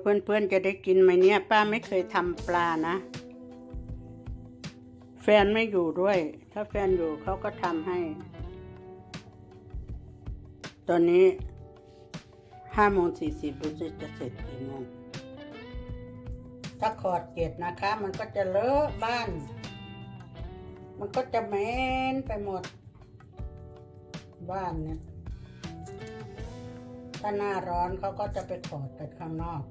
เพื่อนๆจะได้กินไหมเนี่ย ป้าไม่เคยทำปลานะ แฟนไม่อยู่ด้วย ถ้าแฟนอยู่เขาก็ทำให้ ตอนนี้ห้าโมงสี่สิบดูสิจะเสร็จกี่โมงถ้าขอดเจ็ดนะคะ มันก็จะเลอะบ้าน มันก็จะเหม็นไปหมด บ้านเนี่ยถ้าหน้าร้อนเขาก็จะไปขอดกันข้างนอก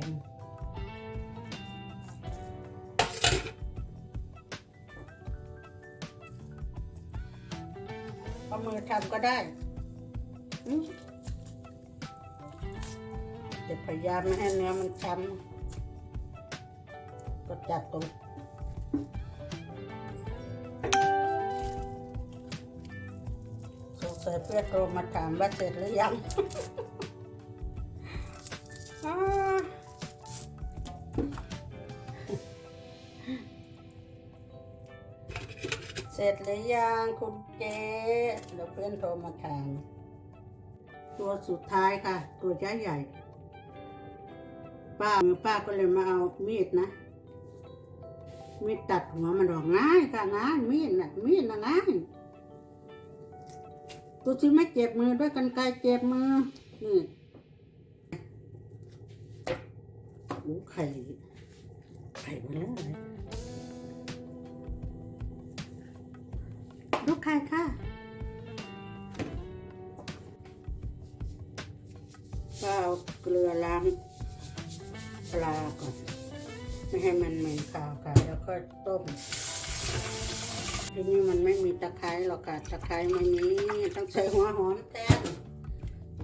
งเอามือทำก็ได้อืมจะพยายามไม่ให้เนื้อมันช้ำก็จัดตรงสงสัยเพื่อนโทรมาถามว่าเสร็จหรือยัง เสร็จหรือยังคุณเจ๊เดี๋ยวเพื่อนโทรมาถามตัวสุดท้ายค่ะ ตัวใหญ่ใหญ่ ป้ามือป้าก็เลยมาเอามีดนะมีดตัดหัวมันออกง่ายค่ะง่ายมีดน่ะมีดน่ะง่ายตัวที่ไม่เจ็บมือด้วยกันไกรเจ็บมือนี่โอ้ไข่ไข่มาแล้ว ยลูกไข่ค่ะก็เอาเกลือล้างปลาก่อน ไม่ให้มันเหม็นคาวค่ะ แล้วก็ต้มทีนี้มันไม่มีตะไคร้หรอกค่ะ ตะไคร้ไม่มีต้องใส่หัวหอมแทน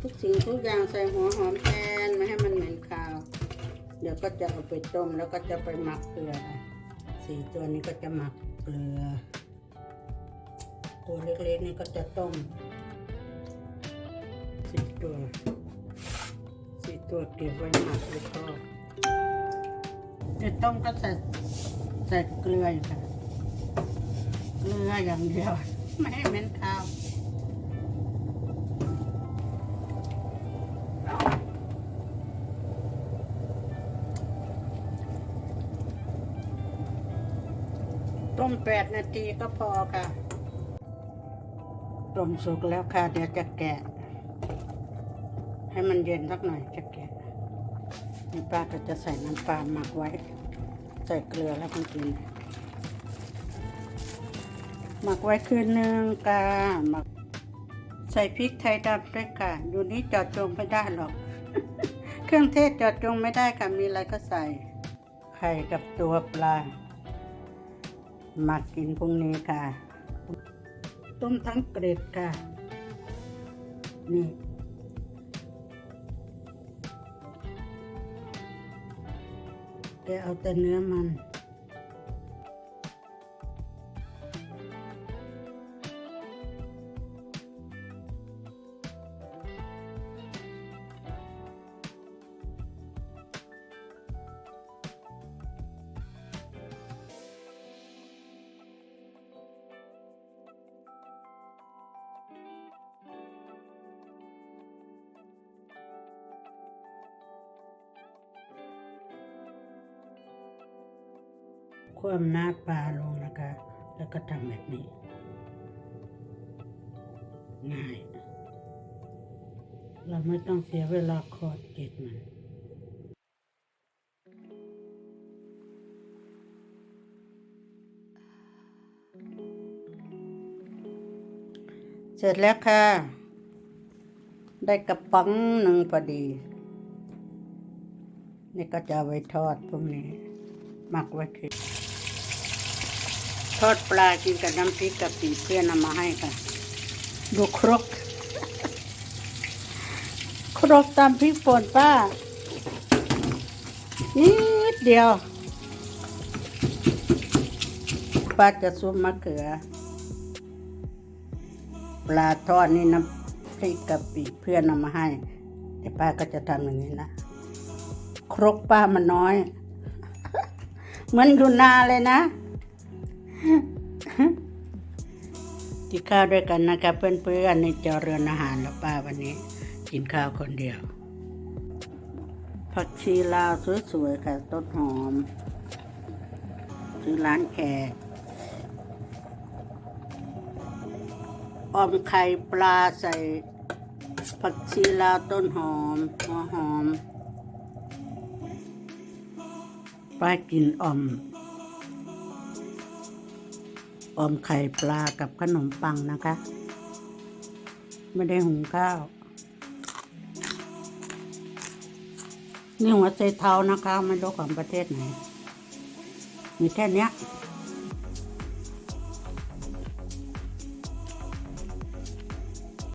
ทุกสิ่งทุกอย่างใส่หัวหอมแทนไม่ให้มันเหม็นคาว เดี๋ยวก็จะเอาไปต้มแล้วก็จะไปหมักเกลือ สี่ตัวนี้ก็จะหมักเกลือ ตัวเล็กๆนี่ก็จะต้มสี่ตัวสี่ตัวเก็บไว้หมักแล้วก็จะต้มก็ใส่ใส่เกลือค่ะเกลืออย่างเดียว ไม่ให้เหม็นคาวต้มแปดนาทีก็พอค่ะ ต้มสุกแล้วค่ะ เดี๋ยวจะแกะ ให้มันเย็นสักหน่อยจะแกะนี่ป้าก็จะใส่น้ำปลาหมักไว้ ใส่เกลือแล้วมันกิน หมักไว้คืนหนึ่งกาหมัก ใส่พริกไทยดำด้วยค่ะ อยู่นี้จอดจงไม่ได้หรอก เครื่องเทศจอดจงไม่ได้ค่ะ มีอะไรก็ใส่ ไข่กับตัวปลาหมากินพรุ่งนี้ค่ะ ต้มทั้งเกล็ดค่ะ นี่ แกเอาแต่เนื้อมัน คว่ำหน้าปลาลงนะคะ แล้วก็ทำแบบนี้ ง่าย เราไม่ต้องเสียเวลาคอดเก็บมันเสร็จแล้วค่ะ ได้กระป๋องหนึ่งพอดี นี่ก็จะไว้ทอดพรุ่งนี้หมักไว้คือ ทอดปลากินกับน้ำพริกกะปิเพื่อนนำมาให้ค่ะ ดูครก ครกตามพริกป่นป้า นิดเดียว ป้าจะซุปมะเขือ ปลาทอดนี่น้ำพริกกะปิเพื่อนนำมาให้ แต่ป้าก็จะทำอย่างนี้นะ ครกป้ามันน้อย เหมือนดูนาเลยนะ กินข้าวด้วยกันนะครับเพื่อนๆในจอเรือนอาหารแล้วป้าวันนี้ กินข้าวคนเดียว ผักชีลาวสวยๆค่ะต้นหอมซื้อร้านแขกออมไข่ปลาใส่ผักชีลาวต้นหอมหัวหอมป้ากินออม ออมไข่ปลากับขนมปังนะคะ ไม่ได้หุงข้าว นี่หัวใจเท้านะคะ ไม่รู้ของประเทศไหน มีแค่เนี้ย